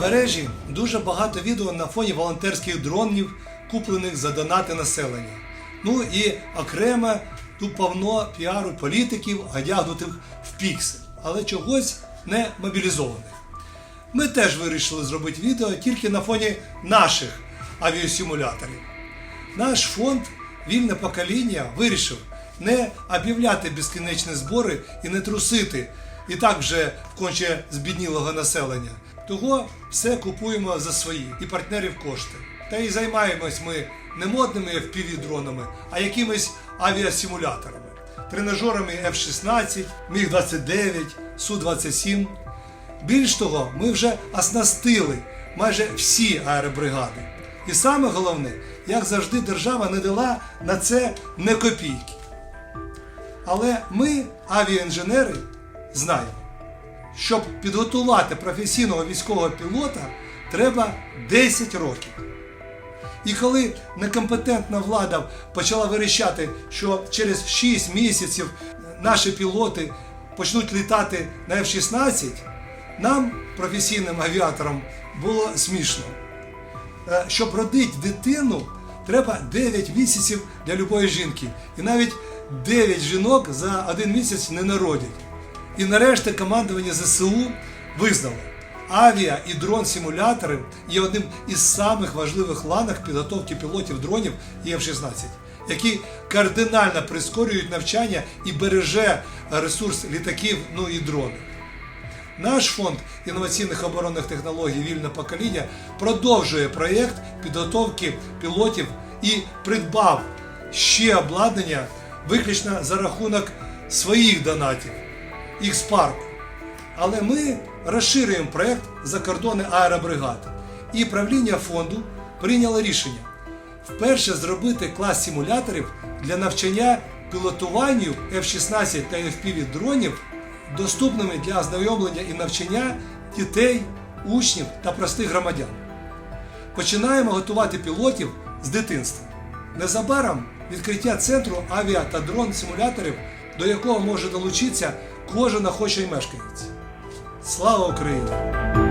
мережі дуже багато відео на фоні волонтерських дронів, куплених за донати населення. Ну і окремо тут повно піару політиків, одягнутих в піксель, але чогось не мобілізованих. Ми теж вирішили зробити відео тільки на фоні наших авіасимуляторів. Наш фонд Вільне покоління вирішив не об'являти безкінечні збори і не трусити і так вже конче збіднілого населення. Того все купуємо за свої і партнерів кошти. Та і займаємось ми не модними FPV-дронами, а якимись авіасимуляторами, тренажерами F-16, Міг-29, Су-27. Більш того, ми вже оснастили майже всі аеробригади. І саме головне, як завжди, держава не дала на це не копійки. Але ми, авіаінженери, знаємо, щоб підготувати професійного військового пілота, треба 10 років. І коли некомпетентна влада почала вирішати, що через 6 місяців наші пілоти почнуть літати на F-16, нам, професійним авіаторам, було смішно. Е, Щоб родити дитину, треба 9 місяців для любої жінки. І навіть 9 жінок за один місяць не народять. І нарешті командування ЗСУ визнало, авіа і дрон-симулятори є одним із самих важливих ланок підготовки пілотів дронів і F-16, які кардинально прискорюють навчання і береже ресурс літаків, ну і дронів. Наш фонд інноваційних оборонних технологій Вільне покоління продовжує проєкт підготовки пілотів і придбав ще обладнання виключно за рахунок своїх донатів, спарку. Але ми розширюємо проєкт за кордони аеробригад. І правління фонду прийняло рішення вперше зробити клас симуляторів для навчання пілотуванню F-16 та FPV дронів доступними для ознайомлення і навчання дітей, учнів та простих громадян. Починаємо готувати пілотів з дитинства. Незабаром відкриття центру авіа та дрон симуляторів, до якого може долучитися кожен охочий мешканець. Слава Україні!